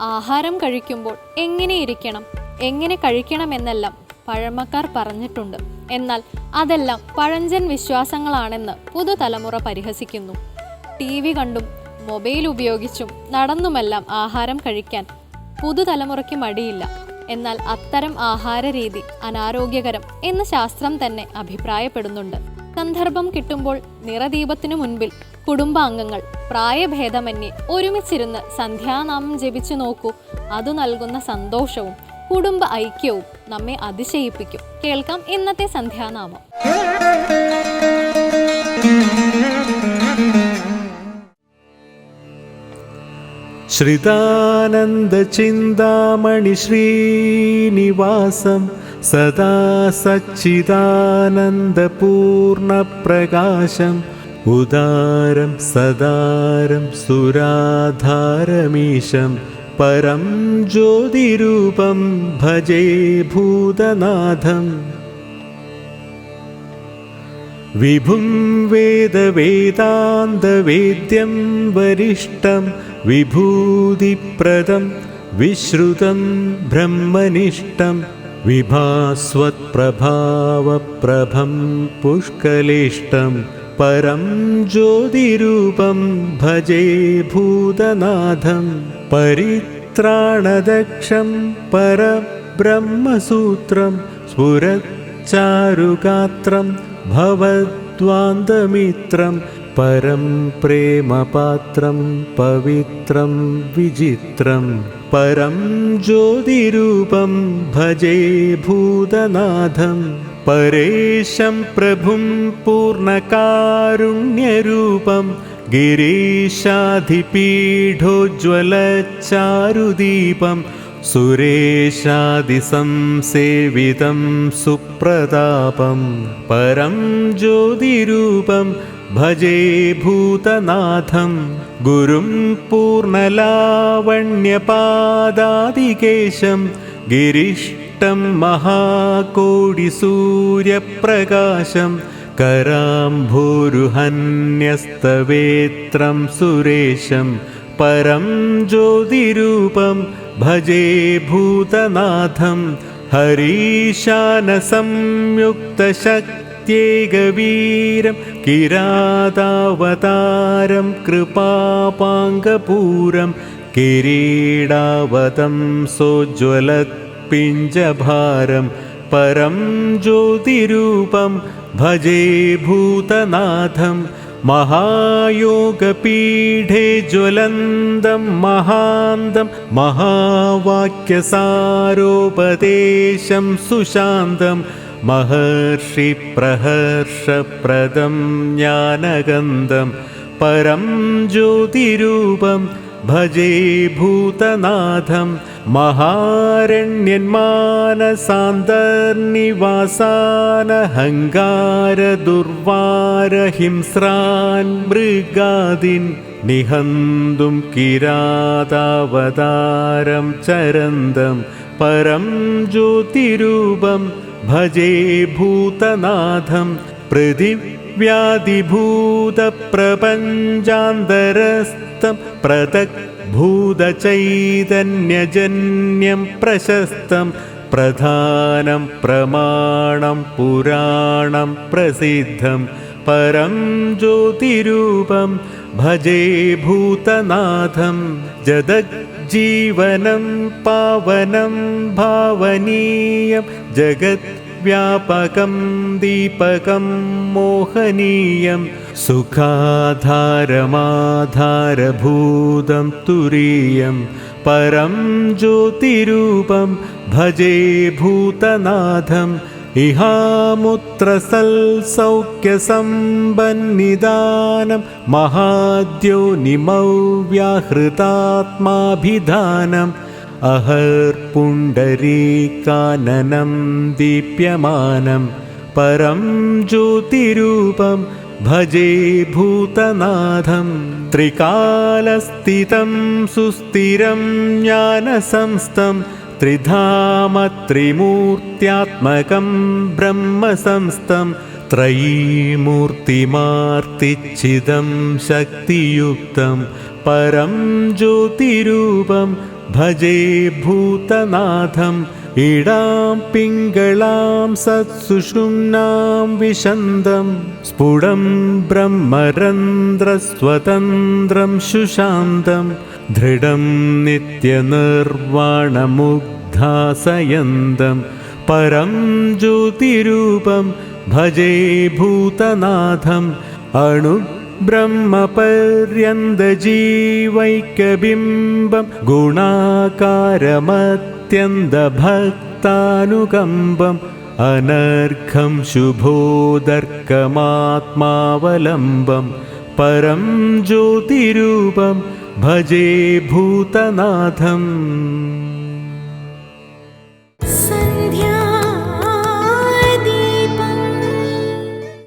ആഹാരം കഴിക്കുമ്പോൾ എങ്ങനെ ഇരിക്കണം എങ്ങനെ കഴിക്കണമെന്നെല്ലാം പഴമക്കാർ പറഞ്ഞിട്ടുണ്ട്. എന്നാൽ അതെല്ലാം പഴഞ്ചൻ വിശ്വാസങ്ങളാണെന്ന് പുതുതലമുറ പരിഹസിക്കുന്നു. ടി വി കണ്ടും മൊബൈൽ ഉപയോഗിച്ചും നടന്നുമെല്ലാം ആഹാരം കഴിക്കാൻ പുതുതലമുറയ്ക്ക് മടിയില്ല. എന്നാൽ അത്തരം ആഹാര രീതി അനാരോഗ്യകരം എന്ന് ശാസ്ത്രം തന്നെ അഭിപ്രായപ്പെടുന്നുണ്ട്. സന്ദർഭം കിട്ടുമ്പോൾ നിറദീപത്തിനു മുൻപിൽ കുടുംബാംഗങ്ങൾ പ്രായഭേദമന്യേ ഒരുമിച്ചിരുന്ന് സന്ധ്യാനാമം ജപിച്ചു നോക്കൂ അത് നൽകുന്ന സന്തോഷവും കുടുംബ ഐക്യവും നമ്മെ അതിശയിപ്പിക്കും കേൾക്കാം ഇന്നത്തെ സന്ധ്യാനാമം श्रितानन्दचिन्तामणि श्रीनिवासं सदा सच्चिदानन्दपूर्णप्रकाशम् उदारं सदारं सुराधारमीशं परं ज्योतिरूपं भजे भूतनाथम् विभुं वेदवेदान्तवेद्यं वरिष्ठं विभूतिप्रदं विश्रुतं ब्रह्मनिष्ठं विभास्वत्प्रभावप्रभं पुष्कलेष्टं परं ज्योतिरूपं भजे भूतनाथं परित्राणदक्षं परब्रह्मसूत्रं स्फुरच्चारुगात्रं भवद्वान्दमित्रं परं प्रेमपात्रं पवित्रं विचित्रं परं ज्योतिरूपं भजे भूतनाथं परेशं प्रभुं पूर्णकारुण्यरूपं गिरीशाधिपीठोज्ज्वलचारुदीपं सुरेशादिसंसेवितं सुप्रतापं परं ज्योतिरूपं भजे भूतनाथं गुरुं पूर्णलावण्यपादादिकेशं गिरिष्टं महाकोटिसूर्यप्रकाशं कराम्भोरुहन्यस्तवेत्रं सुरेशं परं ज्योतिरूपं भजे भूतनाथं हरीशानसंयुक्तशक्त्येकवीरं किरातावतारं कृपापाङ्गपूरं किरीडावतं सोज्ज्वलत्पिञ्जभारं परं ज्योतिरूपं भजे भूतनाथं महायोगपीठे ज्वलन्दं महान्तं महावाक्यसारोपदेशं सुशान्तं महर्षिप्रहर्षप्रदं ज्ञानगन्धं परं ज्योतिरूपं भजे भूतनाथं महारण्यन्मानसान्तर्निवासानहङ्गारदुर्वारहिंस्रान् मृगादिन् निहन्तुं किरातावतारं चरन्दं परं ज्योतिरूपं ഭജേ ഭൂതനാഥം പൃഥിവ്യാധിഭൂതപ്രപഞ്ചാന്തരസ്ഥം പ്രതക് ഭൂതചൈതന്യജന്യം പ്രശസ്തം പ്രധാനം പ്രമാണം പുരാണം പ്രസിദ്ധം परं ज्योतिरूपं भजे भूतनाथं जगज्जीवनं पावनं भावनीयं जगद्व्यापकं दीपकं मोहनीयं सुखाधारमाधारभूतं तुरीयं परं ज्योतिरूपं भजे ഇഹാമുത്ര സൽസൗഖ്യസമ്പന്നിദാനം മഹാദ്യോനിമൗ വ്യാഹൃതാത്മാഭിധാനം അഹർപുണ്ടരീകാനനം ദീപ്യമാനം പരം ജ്യോതിരൂപം ഭജേ ഭൂതനാഥം ത്രികാലസ്ഥിതം സുസ്ഥിരം ജ്ഞാനസംസ്ഥം त्रिधामत्रिमूर्त्यात्मकं ब्रह्मसंस्तं त्रयी मूर्तिमार्तिच्छिदं शक्तियुक्तं परं ज्योतिरूपं भजे भूतनाथं पीडां पिङ्गलां सत्सुषुम्नां विशन्दं स्फुटं ब्रह्मरन्ध्रस्वतन्त्रं सुशान्तम् ദൃഢം നിത്യനിർവാണമുഗ്ധാസയന്തം പരം ജ്യോതിരൂപം ഭജേ ഭൂതനാഥം. അണു ബ്രഹ്മപര്യന്തജീവൈക്യബിംബം ഗുണാകാരമത്യന്തഭക്താനുകമ്പം. അനർഘം ശുഭോദർക്കമാത്മാവലംബം. പരം ജ്യോതിരൂപം भजे भूतनाथम्।